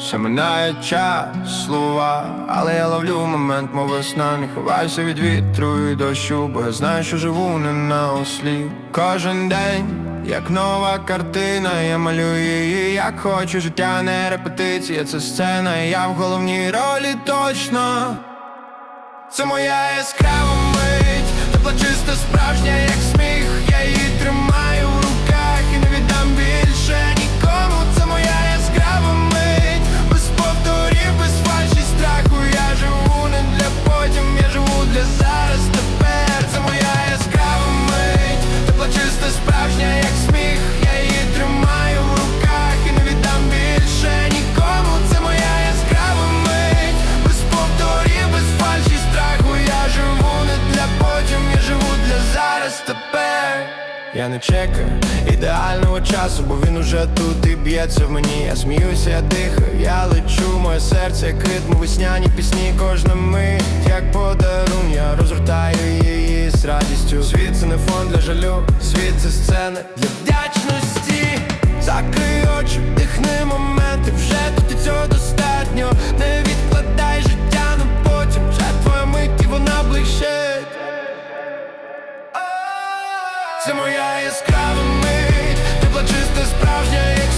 все минає час, слова, але я ловлю момент, мов весна. Не ховайся від вітру і дощу, бо я знаю, що живу не на ослі. Кожен день, як нова картина, я малюю її, як хочу, життя не репетиція, це сцена, і я в головній ролі точно. Це моя яскрава Я не чекаю ідеального часу, бо він уже тут і б'ється в мені. Я сміюся, я дихаю, я лечу, моє серце, як ритм, весняні пісні, кожна мить, як подарун, я розгортаю її з радістю. Світ це не фон для жалю, світ це сцена для. Це моя яскрава мить, Тепла чиста справжня як